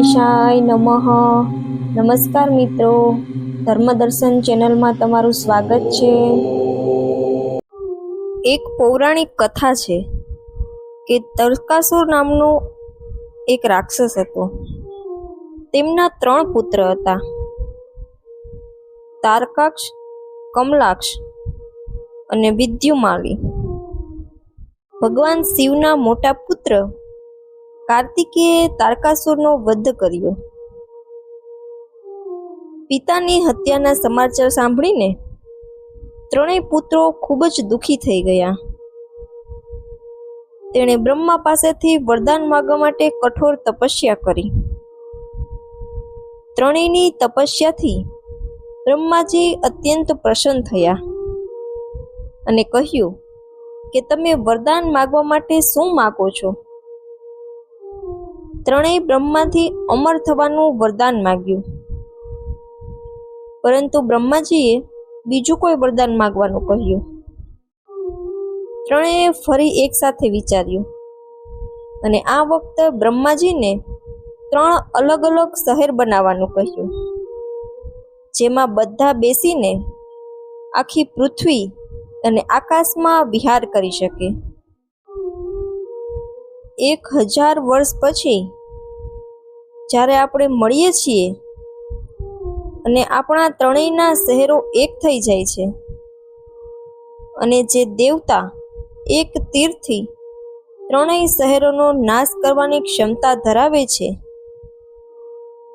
ગણેશાય નમઃ. નમસ્કાર મિત્રો. ધર્મદર્શન ચેનલમાં તમારું સ્વાગત છે. એક પૌરાણિક કથા છે કે તર્કાસુર નામનો એક રાક્ષસ હતો. તેમના ત્રણ પુત્ર હતા. તારકાક્ષ, કમલાક્ષ અને વિદ્યુમાલી ભગવાન શિવના મોટા પુત્ર કાર્તિકેયે તારકાસુરનો વધ કર્યો. પિતાની હત્યાના સમાચાર સાંભળીને ત્રણેય પુત્રો ખૂબ જ દુઃખી થઈ ગયા. તેણે બ્રહ્મા પાસેથી વરદાન માગવા માટે કઠોર તપસ્યા કરી. ત્રણેયની તપસ્યાથી બ્રહ્માજી અત્યંત પ્રસન્ન થયા અને કહ્યું કે તમે વરદાન માગવા માટે શું માગો છો? ત્રણેય બ્રહ્માથી અમર થવાનું વરદાન માગ્યું. પરંતુ બ્રહ્માજીએ બીજું કોઈ વરદાન માગવાનું કહ્યું. ત્રણેય ફરી એક સાથે વિચાર્યું. અને આ વખતે બ્રહ્માજીને ત્રણ અલગ અલગ શહેર બનાવવાનું કહ્યું. જેમાં બધા બેસીને આખી પૃથ્વી અને આકાશમાં વિહાર કરી શકે. એક હજાર વર્ષ પછી જ્યારે આપણે મળીએ છીએ અને આપણા ત્રણેયના શહેરો એક થઈ જાય છે અને જે દેવતા એક તીરથી ત્રણેય શહેરોનો નાશ કરવાની ક્ષમતા ધરાવે છે,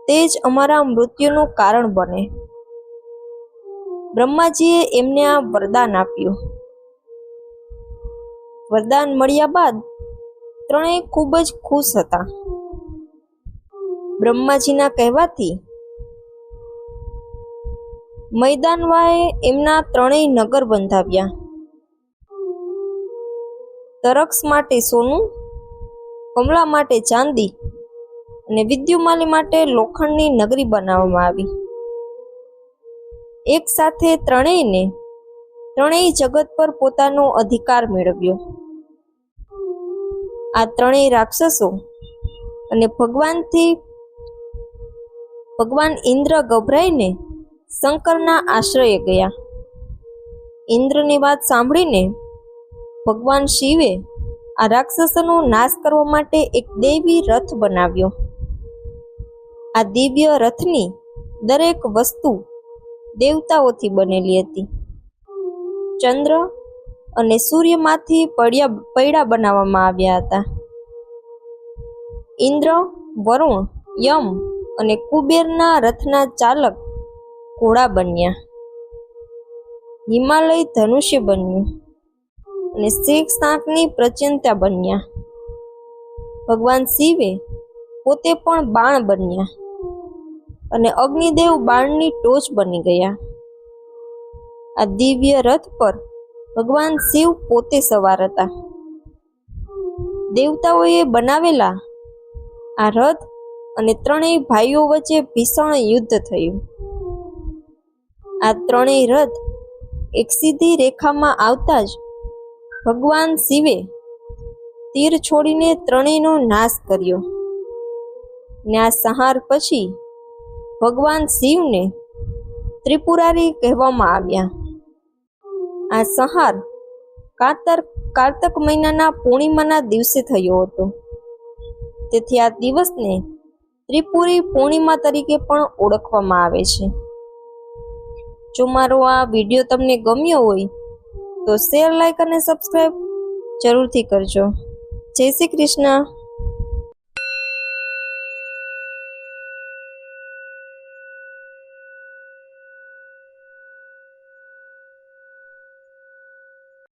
તે જ અમારા મૃત્યુનું કારણ બને. બ્રહ્માજીએ એમને આ વરદાન આપ્યું. વરદાન મળ્યા બાદ ત્રણેય ખૂબ જ ખુશ હતા. બ્રહ્માજીના કહેવાથી મૈદાનવાએ એમના ત્રણેય નગર બંધાવ્યા. તરક્ષ માટે સોનું, કમલા માટે ચાંદી અને વિદ્યુમાલી માટે લોખંડની નગરી બનાવવામાં આવી. એક સાથે ત્રણેયને ત્રણેય જગત પર પોતાનો અધિકાર મેળવ્યો. આ ત્રણેય રાક્ષસો અને ભગવાનથી ભગવાન ઇન્દ્ર ગભરાઈને શંકરના આશ્રયે ગયા. ઇન્દ્રની વાત સાંભળીને ભગવાન શિવે આ રાક્ષસોનો નાશ કરવા માટે એક દૈવી રથ બનાવ્યો. આ દિવ્ય રથની દરેક વસ્તુ દેવતાઓથી બનેલી હતી. ચંદ્ર અને સૂર્યમાંથી પડ્યા, પૈડા બનાવવામાં આવ્યા હતા. ઇન્દ્ર, વરુણ, યમ અને કુબેરના રથના ચાલક ઘોડા બન્યા. હિમાલય ધનુષ્ય બન્યું અને શેખ શાંખની પ્રચિંતા બન્યા. ભગવાન શિવે પોતે પણ બાણ બન્યા અને અગ્નિદેવ બાણની ટોચ બની ગયા. આ દિવ્ય રથ પર ભગવાન શિવ પોતે સવાર હતા. દેવતાઓએ બનાવેલા આ રથ અને ત્રણેય ભાઈઓ વચ્ચે ભીષણ યુદ્ધ થયું. આ ત્રણેય રથ એક સીધી રેખામાં આવતા જ ભગવાન શિવે તીર છોડીને ત્રણેયનો નાશ કર્યો. ને આ સંહાર પછી ભગવાન શિવને ત્રિપુરારી કહેવામાં આવ્યા. આ સંહાર કાતર, કારતક મહિનાના પૂર્ણિમાના દિવસે થયો હતો. તેથી આ દિવસને ત્રિપુરી પૂર્ણિમા તરીકે પણ ઓળખવામાં આવે છે. જો મારો આ વીડિયો તમને ગમ્યો હોય, તો શેર લાઈક અને સબસ્ક્રાઈબ જરૂરથી કરજો. જય શ્રી કૃષ્ણ.